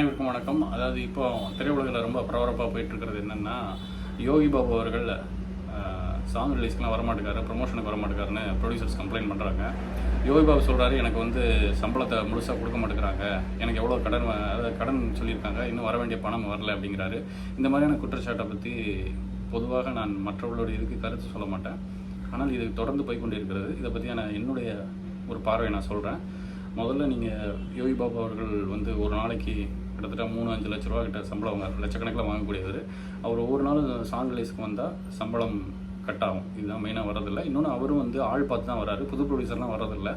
அனைவருக்கும் வணக்கம். அதாவது இப்போ திரையுலகில் ரொம்ப பரபரப்பாக போயிட்டு இருக்கிறது என்னன்னா யோகி பாபு அவர்கள் சாங் ரிலீஸ்க்கெலாம் வரமாட்டேக்காரு ப்ரொமோஷனுக்கு வரமாட்டேக்காருன்னு ப்ரொடியூசர்ஸ் கம்ப்ளைண்ட் பண்ணுறாங்க யோகி பாபு சொல்கிறாரு எனக்கு வந்து சம்பளத்தை முழுசாக கொடுக்க மாட்டேங்கிறாங்க. எனக்கு எவ்வளோ கடன் அதாவது கடன் சொல்லியிருக்காங்க இன்னும் வர வேண்டிய பணம் வரல அப்படிங்கிறாரு. இந்த மாதிரியான குற்றச்சாட்டை பற்றி பொதுவாக நான் மற்றவர்களுடைய இதுக்கு கருத்து சொல்ல மாட்டேன். ஆனால் இது தொடர்ந்து போய் இருக்கிறது. இதை பற்றியான என்னுடைய ஒரு பார்வையை நான் சொல்கிறேன் முதல்ல நீங்கள் யோகி பாபா அவர்கள் வந்து ஒரு நாளைக்கு கிட்டத்தட்ட மூணு அஞ்சு லட்ச ரூபா கிட்ட சம்பளம் வாங்க லட்சக்கணக்கில் வாங்கக்கூடியவர். அவர் ஒவ்வொரு நாளும் சாங் ரிலீஸ்க்கு வந்தால் சம்பளம் கட் ஆகும். இதுதான் மெயினாக வரதில்லை இன்னொன்று அவரும் வந்து ஆள் பார்த்து தான் வராரு புது ப்ரொடியூசர்லாம் வரதில்லை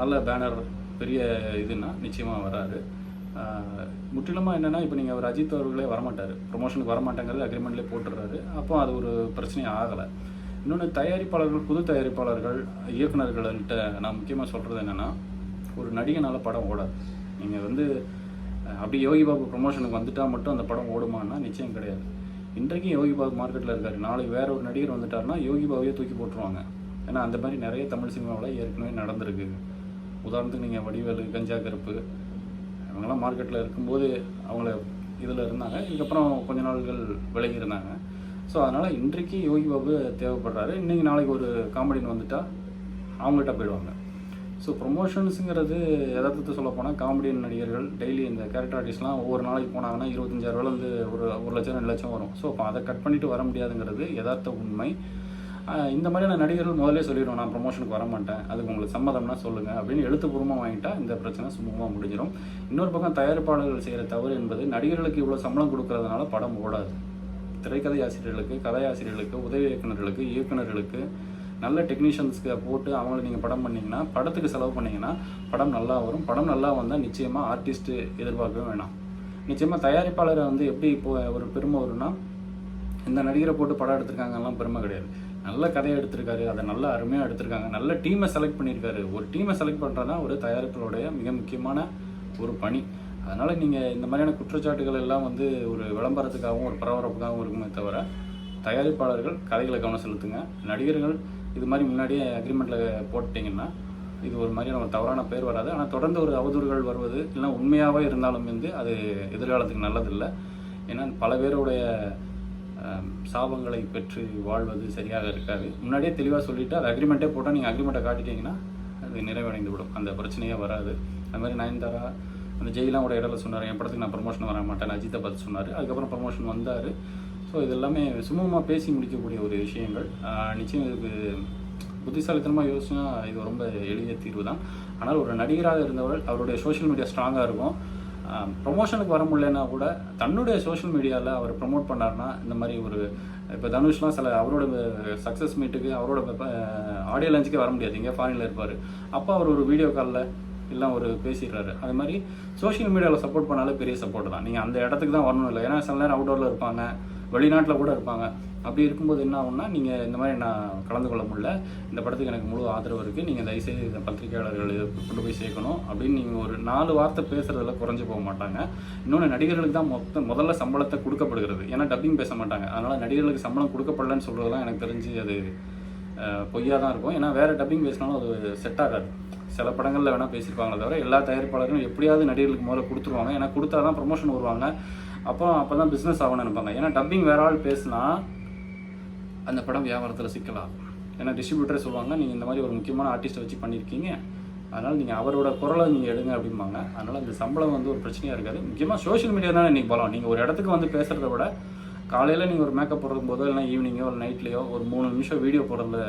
நல்ல பேனர் பெரிய இதுன்னா நிச்சயமாக வராரு முற்றிலுமாக என்னென்னா இப்போ நீங்கள் அவர் அஜித் அவர்களே வரமாட்டார். ப்ரொமோஷனுக்கு வரமாட்டேங்கிறது அக்ரிமெண்ட்லேயே போட்டுடுறாரு. அப்போ அது ஒரு பிரச்சனையும் ஆகலை. இன்னொன்று தயாரிப்பாளர்கள் புது தயாரிப்பாளர்கள் இயக்குனர்கள்ட்ட நான் முக்கியமாக சொல்கிறது என்னென்னா ஒரு நடிகனால் படம் ஓடாது. நீங்கள் வந்து அப்படி யோகி பாபு ப்ரொமோஷனுக்கு வந்துட்டால் மட்டும் அந்த படம் ஓடுமான்னா நிச்சயம் கிடையாது. இன்றைக்கும் யோகி பாபு மார்க்கெட்டில் இருக்கார். நாளைக்கு வேற ஒரு நடிகர் வந்துட்டார்னா யோகி பாபுவே தூக்கி போட்டுருவாங்க. ஏன்னா அந்த மாதிரி நிறைய தமிழ் சினிமாவில் ஏற்கனவே நடந்திருக்கு. உதாரணத்துக்கு நீங்கள் வடிவேலு கஞ்சா கருப்பு அவங்களாம் மார்க்கெட்டில் இருக்கும்போது அவங்கள இதில் இருந்தாங்க. இதுக்கப்புறம் கொஞ்ச நாள்கள் விலகி இருந்தாங்க. ஸோ அதனால் இன்றைக்கு யோகி பாபு தேவைப்படுறாரு. இன்றைக்கி நாளைக்கு ஒரு காமெடின்னு வந்துட்டால் அவங்கள்ட்ட போயிடுவாங்க. ஸோ ப்ரொமோஷன்ஸுங்கிறது யதார்த்தத்தை சொல்ல போனால் காமெடியன் நடிகர்கள் டெய்லி இந்த கேரக்டர் ஆர்டிஸ்ட்லாம் ஒவ்வொரு நாளைக்கு போனாங்கன்னா இருபத்தஞ்சாயிரரூவாலேருந்து ஒரு ஒரு லட்சம் ரெண்டு லட்சம் வரும். ஸோ அப்போ அதை கட் பண்ணிட்டு வர முடியாதுங்கிறது யதார்த்த உண்மை. இந்த மாதிரியான நடிகர்கள் முதலே சொல்லிடுவோம் நான் ப்ரொமோஷனுக்கு வர மாட்டேன் அதுக்கு உங்களுக்கு சம்மதம்னா சொல்லுங்கள் அப்படின்னு எழுத்துப்பூர்வமாக வாங்கிட்டா இந்த பிரச்சனை சுமூகமாக முடிஞ்சிடும் இன்னொரு பக்கம் தயாரிப்பாளர்கள் செய்கிற தவறு என்பது நடிகர்களுக்கு இவ்வளோ சம்பளம் கொடுக்கறதுனால படம் ஓடாது. திரைக்கதை ஆசிரியர்களுக்கு கதையாசிரியர்களுக்கு உதவி இயக்குனர்களுக்கு இயக்குனர்களுக்கு நல்ல டெக்னீஷியன்ஸ்க்கு போட்டு அவங்கள நீங்கள் படம் பண்ணிங்கன்னா படத்துக்கு செலவு பண்ணிங்கன்னா படம் நல்லா வரும். படம் நல்லா வந்தால் நிச்சயமாக ஆர்டிஸ்ட்டு எதிர்பார்க்கவே வேணாம். நிச்சயமாக தயாரிப்பாளரை வந்து எப்படி இப்போ ஒரு பெருமை வரும்னா இந்த நடிகரை போட்டு படம் எடுத்திருக்காங்கலாம் பெருமை கிடையாது. நல்ல கதையை எடுத்திருக்காரு அதை நல்ல அருமையாக எடுத்திருக்காங்க. நல்ல டீமை செலக்ட் பண்ணியிருக்காரு. ஒரு டீமை செலக்ட் பண்ணுறதுனா ஒரு தயாரிப்பாளருடைய மிக முக்கியமான ஒரு பணி. அதனால் நீங்கள் இந்த மாதிரியான குற்றச்சாட்டுகள் எல்லாம் வந்து ஒரு விளம்பரத்துக்காகவும் ஒரு பரபரப்புக்காகவும் இருக்குமே தவிர தயாரிப்பாளர்கள் கதைகளை கவனம் செலுத்துங்க. நடிகர்கள் இது மாதிரி முன்னாடியே அக்ரிமெண்ட்டில் போட்டிங்கன்னா இது ஒரு மாதிரியான ஒரு தவறான பேர் வராது. ஆனால் தொடர்ந்து ஒரு அவதூறுகள் வருவது இல்லைன்னா உண்மையாகவே இருந்தாலும் வந்து அது எதிர்காலத்துக்கு நல்லதில்லை. ஏன்னா பல பேருடைய சாபங்களை பெற்று வாழ்வது சரியாக இருக்காது. முன்னாடியே தெளிவாக சொல்லிவிட்டு அது அக்ரிமெண்ட்டே போட்டால் நீங்கள் அக்ரிமெண்ட்டை காட்டிட்டீங்கன்னா அது நிறைவடைந்து விடும். அந்த பிரச்சனையே வராது. அது மாதிரி நயன்தாரா அந்த ஜெயிலாம் கூட இடையில சொன்னார். என் படத்துக்கு நான் ப்ரொமோஷன் வர மாட்டேன். அஜித்தை பார்த்து சொன்னார். அதுக்கப்புறம் ப்ரமோஷன் வந்தார். ஸோ இது எல்லாமே சுமூகமாக பேசி முடிக்கக்கூடிய ஒரு விஷயங்கள். நிச்சயம் இதுக்கு புத்திசாலித்தனமாக யோசிச்சுனா இது ரொம்ப எளிய தீர்வு தான். ஆனால் ஒரு நடிகராக இருந்தவர் அவருடைய சோஷியல் மீடியா ஸ்ட்ராங்காக இருக்கும். ப்ரொமோஷனுக்கு வர முடியலன்னா கூட தன்னுடைய சோஷியல் மீடியாவில் அவர் ப்ரமோட் பண்ணார்னா இந்த மாதிரி ஒரு இப்போ தனுஷ்லாம் சில அவரோட சக்ஸஸ் மீட்டுக்கு அவரோட ஆடியோ லஞ்சுக்கே வர முடியாது. எங்கேயா ஃபாரினில் இருப்பார். அப்போ அவர் ஒரு வீடியோ காலில் எல்லாம் ஒரு பேசிடுறாரு. அது மாதிரி சோஷியல் மீடியாவில் சப்போர்ட் பண்ணாலே பெரிய சப்போர்ட் தான். நீங்கள் அந்த இடத்துக்கு தான் வரணும் இல்லை. ஏன்னா சில நேரம் அவுட்டோரில் இருப்பாங்க வெளிநாட்டில் கூட இருப்பாங்க. அப்படி இருக்கும்போது என்ன ஆகும்னா நீங்கள் இந்த மாதிரி நான் கலந்து கொள்ள முடியல. இந்த படத்துக்கு எனக்கு முழு ஆதரவு இருக்குது நீங்கள் தயவுசெய்து இந்த பத்திரிகையாளர்கள் கொண்டு போய் சேர்க்கணும். அப்படின்னு நீங்கள் ஒரு நாலு வார்த்தை பேசுகிறதுல குறைஞ்சி போக மாட்டாங்க. இன்னொன்று நடிகர்களுக்கு தான் மொத்த முதல்ல சம்பளத்தை கொடுக்கப்படுகிறது. ஏன்னா டப்பிங் பேச மாட்டாங்க. அதனால் நடிகர்களுக்கு சம்பளம் கொடுக்கப்படலன்னு சொல்கிறதுலாம் எனக்கு தெரிஞ்சு அது பொய்யாக தான் இருக்கும். ஏன்னா வேறு டப்பிங் பேசினாலும் அது செட் ஆகாது. சில படங்களில் வேணால் பேசியிருப்பாங்களே தவிர எல்லா தயாரிப்பாளரும் எப்படியாவது நடிகர்களுக்கு முதல்ல கொடுத்துருவாங்க. ஏன்னா கொடுத்தா தான் ப்ரொமோஷன் வருவாங்க. அப்போ அப்போ தான் பிஸ்னஸ் ஆகணும்னு நினைப்பாங்க. ஏன்னா டப்பிங் வேற ஆள் பேசுனா அந்த படம் வியாபாரத்தில் சிக்கலாம் ஏன்னா டிஸ்ட்ரிபியூட்டரே சொல்லுவாங்க நீங்கள் இந்த மாதிரி ஒரு முக்கியமான ஆர்டிஸ்ட்டை வச்சு பண்ணியிருக்கீங்க. அதனால் நீங்கள் அவரோட குரலை நீங்கள் எடுங்க அப்படிம்பாங்க. அதனால் அந்த சம்பளம் வந்து ஒரு பிரச்சனையாக இருக்காது. முக்கியமாக சோஷியல் மீடியா தான் இன்றைக்கி பலம். நீங்கள் ஒரு இடத்துக்கு வந்து பேசுகிறத விட காலையில் நீங்கள் ஒரு மேக்கப் போடுறது போதோ இல்லைனா ஈவினிங்கோ ஒரு நைட்லேயோ ஒரு மூணு நிமிஷம் வீடியோ போடுறதுல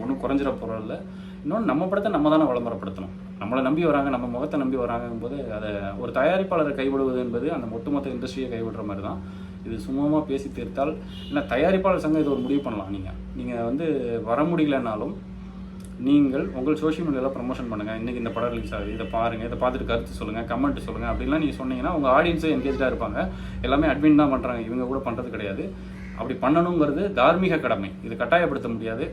ஒன்றும் குறைஞ்சிட போகிறதில்ல இன்னொன்று நம்ம படத்தை நம்ம தானே விளம்பரப்படுத்தணும். நம்மளை நம்பி வராங்க நம்ம முகத்தை நம்பி வராங்கும் போது அதை ஒரு தயாரிப்பாளரை கைவிடுவது என்பது அந்த ஒட்டுமொத்த இண்டஸ்ட்ரியை கைவிடுற மாதிரி தான் இது சுமூகமாக பேசி தீர்த்தால் இல்லை தயாரிப்பாளர் சங்கம் இது ஒரு முடிவு பண்ணலாம். நீங்கள் நீங்கள் வந்து வர முடியலனாலும் நீங்கள் உங்கள் சோஷியல் மீடியாவில் ப்ரமோஷன் பண்ணுங்கள் இன்றைக்கி இந்த படம் ரிலீஸ் ஆகுது. இதை பாருங்கள் இதை பார்த்துட்டு கருத்து சொல்லுங்கள் கமெண்ட் சொல்லுங்கள் அப்படிலாம் நீங்கள் சொன்னீங்கன்னா உங்கள் ஆடியன்ஸே என்கேஜாக இருப்பாங்க. எல்லாமே அட்மின் தான் பண்ணுறாங்க இவங்க கூட பண்ணுறது கிடையாது. அப்படி பண்ணணுங்கிறது தார்மீக கடமை. இது கட்டாயப்படுத்த முடியாது.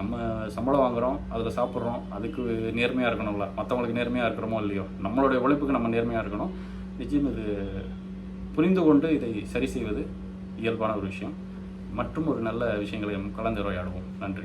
நம்ம சம்பளம் வாங்குகிறோம் அதில் சாப்பிட்றோம் அதுக்கு நேர்மையாக இருக்கணும்ல. மற்றவங்களுக்கு நேர்மையாக இருக்கிறோமோ இல்லையோ? நம்மளுடைய உழைப்புக்கு நம்ம நேர்மையாக இருக்கணும். நிச்சயம் இது புரிந்து கொண்டு இதை சரி செய்வது இயல்பான ஒரு விஷயம். மற்றும் ஒரு நல்ல விஷயங்களையும் கலந்துரையாடுவோம். நன்றி.